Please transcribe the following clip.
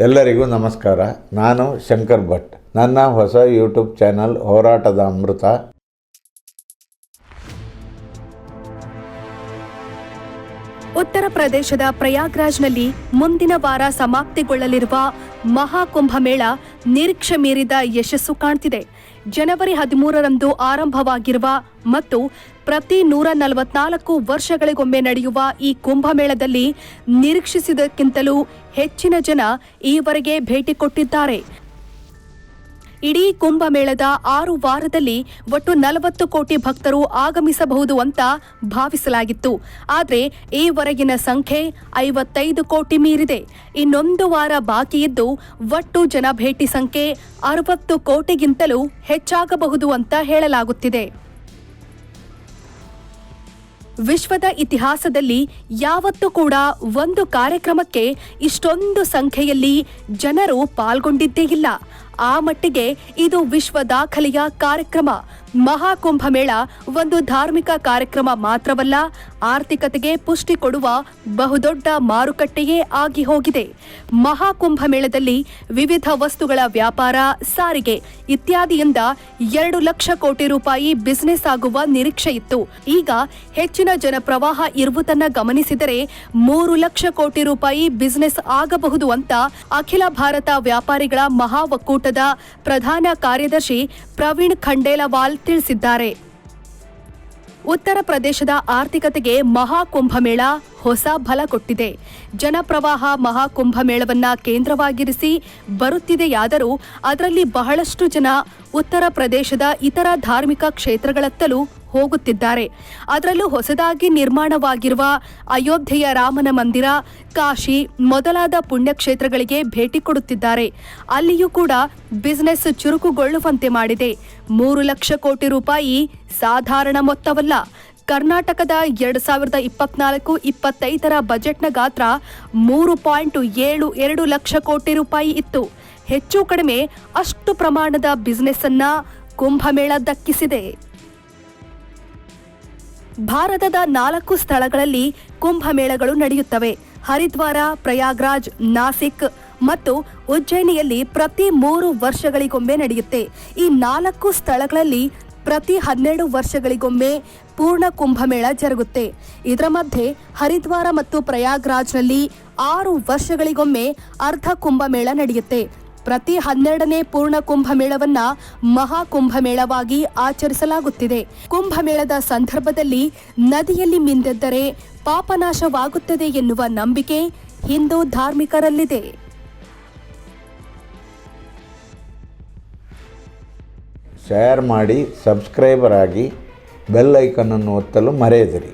ಎಲ್ಲರಿಗೂ ನಮಸ್ಕಾರ. ನಾನು ಶಂಕರ್ ಭಟ್. ನನ್ನ ಹೊಸ ಯೂಟ್ಯೂಬ್ ಚಾನಲ್ ಹೋರಾಟದ ಅಮೃತ. ಉತ್ತರ ಪ್ರದೇಶದ ಪ್ರಯಾಗ್ರಾಜ್ನಲ್ಲಿ ಮುಂದಿನ ವಾರ ಸಮಾಪ್ತಿಗೊಳ್ಳಲಿರುವ ಮಹಾಕುಂಭಮೇಳ ನಿರೀಕ್ಷೆ ಮೀರಿದ ಯಶಸ್ಸು ಕಾಣ್ತಿದೆ. ಜನವರಿ ಹದಿಮೂರರಂದು ಆರಂಭವಾಗಿರುವ ಮತ್ತು ಪ್ರತಿ ನೂರ ನಲವತ್ನಾಲ್ಕು ವರ್ಷಗಳಿಗೊಮ್ಮೆ ನಡೆಯುವ ಈ ಕುಂಭಮೇಳದಲ್ಲಿ ನಿರೀಕ್ಷಿಸಿದಕ್ಕಿಂತಲೂ ಹೆಚ್ಚಿನ ಜನ ಈವರೆಗೆ ಭೇಟಿ ಕೊಟ್ಟಿದ್ದಾರೆ. ಇಡೀ ಕುಂಭಮೇಳದ ಆರು ವಾರದಲ್ಲಿ ಒಟ್ಟು ನಲವತ್ತು ಕೋಟಿ ಭಕ್ತರು ಆಗಮಿಸಬಹುದು ಅಂತ ಭಾವಿಸಲಾಗಿತ್ತು. ಆದರೆ ಈವರೆಗಿನ ಸಂಖ್ಯೆ ಐವತ್ತೈದು ಕೋಟಿ ಮೀರಿದೆ. ಇನ್ನೊಂದು ವಾರ ಬಾಕಿ ಇದ್ದು ಒಟ್ಟು ಜನ ಭೇಟಿ ಸಂಖ್ಯೆ ಅರವತ್ತು ಕೋಟಿಗಿಂತಲೂ ಹೆಚ್ಚಾಗಬಹುದು ಅಂತ ಹೇಳಲಾಗುತ್ತಿದೆ. ವಿಶ್ವದ ಇತಿಹಾಸದಲ್ಲಿ ಯಾವತ್ತೂ ಕೂಡ ಒಂದು ಕಾರ್ಯಕ್ರಮಕ್ಕೆ ಇಷ್ಟೊಂದು ಸಂಖ್ಯೆಯಲ್ಲಿ ಜನರು ಪಾಲ್ಗೊಂಡಿದ್ದೇ ಇಲ್ಲ. ಆ ಮಟ್ಟಿಗೆ ಇದು ವಿಶ್ವ ದಾಖಲೆಯ ಕಾರ್ಯಕ್ರಮ. ಮಹಾಕುಂಭಮೇಳ ಒಂದು ಧಾರ್ಮಿಕ ಕಾರ್ಯಕ್ರಮ ಮಾತ್ರವಲ್ಲ, ಆರ್ಥಿಕತೆಗೆ ಪುಷ್ಟಿ ಕೊಡುವ ಬಹುದೊಡ್ಡ ಮಾರುಕಟ್ಟೆಯೇ ಆಗಿ ಹೋಗಿದೆ ಮಹಾಕುಂಭಮೇಳದಲ್ಲಿ ವಿವಿಧ ವಸ್ತುಗಳ ವ್ಯಾಪಾರ, ಸಾರಿಗೆ ಇತ್ಯಾದಿಯಿಂದ ಎರಡು ಲಕ್ಷ ಕೋಟಿ ರೂಪಾಯಿ ಬಿಸಿನೆಸ್ ಆಗುವ ನಿರೀಕ್ಷೆ ಇತ್ತು. ಈಗ ಹೆಚ್ಚಿನ ಜನಪ್ರವಾಹ ಇರುವುದನ್ನು ಗಮನಿಸಿದರೆ ಮೂರು ಲಕ್ಷ ಕೋಟಿ ರೂಪಾಯಿ ಬಿಸಿನೆಸ್ ಆಗಬಹುದು ಅಂತ ಅಖಿಲ ಭಾರತ ವ್ಯಾಪಾರಿಗಳ ಮಹಾ ಒಕ್ಕೂಟದ ಪ್ರಧಾನ ಕಾರ್ಯದರ್ಶಿ ಪ್ರವೀಣ್ ಖಂಡೇಲವಾಲ್ ತಿಳಿಸಿದ್ದಾರೆ. ಉತ್ತರ ಪ್ರದೇಶದ ಆರ್ಥಿಕತೆಗೆ ಮಹಾಕುಂಭಮೇಳ ಹೊಸ ಬಲ ಕೊಟ್ಟಿದೆ. ಜನಪ್ರವಾಹ ಮಹಾಕುಂಭಮೇಳವನ್ನ ಕೇಂದ್ರವಾಗಿರಿಸಿ ಬರುತ್ತಿದೆಯಾದರೂ ಅದರಲ್ಲಿ ಬಹಳಷ್ಟು ಜನ ಉತ್ತರ ಪ್ರದೇಶದ ಇತರ ಧಾರ್ಮಿಕ ಕ್ಷೇತ್ರಗಳತ್ತಲೂ ಹೋಗುತ್ತಿದ್ದಾರೆ. ಅದರಲ್ಲೂ ಹೊಸದಾಗಿ ನಿರ್ಮಾಣವಾಗಿರುವ ಅಯೋಧ್ಯೆಯ ರಾಮನ ಮಂದಿರ, ಕಾಶಿ ಮೊದಲಾದ ಪುಣ್ಯಕ್ಷೇತ್ರಗಳಿಗೆ ಭೇಟಿ ಕೊಡುತ್ತಿದ್ದಾರೆ. ಅಲ್ಲಿಯೂ ಕೂಡ ಬಿಸಿನೆಸ್ ಚುರುಕುಗೊಳ್ಳುವಂತೆ ಮಾಡಿದೆ. ಮೂರು ಲಕ್ಷ ಕೋಟಿ ರೂಪಾಯಿ ಸಾಧಾರಣ ಮೊತ್ತವಲ್ಲ. ಕರ್ನಾಟಕದ ಎರಡು ಸಾವಿರದ ಇಪ್ಪತ್ನಾಲ್ಕು ಇಪ್ಪತ್ತೈದರ ಬಜೆಟ್ನ ಗಾತ್ರ ಮೂರು ಪಾಯಿಂಟ್ ಏಳು ಎರಡು ಲಕ್ಷ ಕೋಟಿ ರೂಪಾಯಿ ಇತ್ತು. ಹೆಚ್ಚು ಕಡಿಮೆ ಅಷ್ಟು ಪ್ರಮಾಣದ ಬಿಸಿನೆಸ್ ಅನ್ನ ಕುಂಭಮೇಳ ದಕ್ಕಿಸಿದೆ. ಭಾರತದ ನಾಲ್ಕು ಸ್ಥಳಗಳಲ್ಲಿ ಕುಂಭಮೇಳಗಳು ನಡೆಯುತ್ತವೆ. ಹರಿದ್ವಾರ, ಪ್ರಯಾಗ್ರಾಜ್, ನಾಸಿಕ್ ಮತ್ತು ಉಜ್ಜಯಿನಿಯಲ್ಲಿ ಪ್ರತಿ ಮೂರು ವರ್ಷಗಳಿಗೊಮ್ಮೆ ನಡೆಯುತ್ತೆ. ಈ ನಾಲ್ಕು ಸ್ಥಳಗಳಲ್ಲಿ ಪ್ರತಿ ಹನ್ನೆರಡು ವರ್ಷಗಳಿಗೊಮ್ಮೆ ಪೂರ್ಣ ಕುಂಭಮೇಳ ಜರುಗುತ್ತೆ. ಇದರ ಮಧ್ಯೆ ಹರಿದ್ವಾರ ಮತ್ತು ಪ್ರಯಾಗ್ರಾಜ್ನಲ್ಲಿ ಆರು ವರ್ಷಗಳಿಗೊಮ್ಮೆ ಅರ್ಧ ಕುಂಭಮೇಳ ನಡೆಯುತ್ತೆ. ಪ್ರತಿ ಹನ್ನೆರಡನೇ ಪೂರ್ಣ ಕುಂಭಮೇಳವನ್ನ ಮಹಾ ಕುಂಭಮೇಳವಾಗಿ ಆಚರಿಸಲಾಗುತ್ತಿದೆ. ಕುಂಭಮೇಳದ ಸಂದರ್ಭದಲ್ಲಿ ನದಿಯಲ್ಲಿ ಮಿಂದೆದ್ದರೆ ಪಾಪನಾಶವಾಗುತ್ತದೆ ಎನ್ನುವ ನಂಬಿಕೆ ಹಿಂದೂ ಧಾರ್ಮಿಕರಲ್ಲಿದೆ. ಶೇರ್ ಮಾಡಿ ಸಬ್ಸ್ಕ್ರೈಬರ್ ಆಗಿ ಬೆಲ್ ಐಕನನ್ನು ಒತ್ತಲು ಮರೆಯದಿರಿ.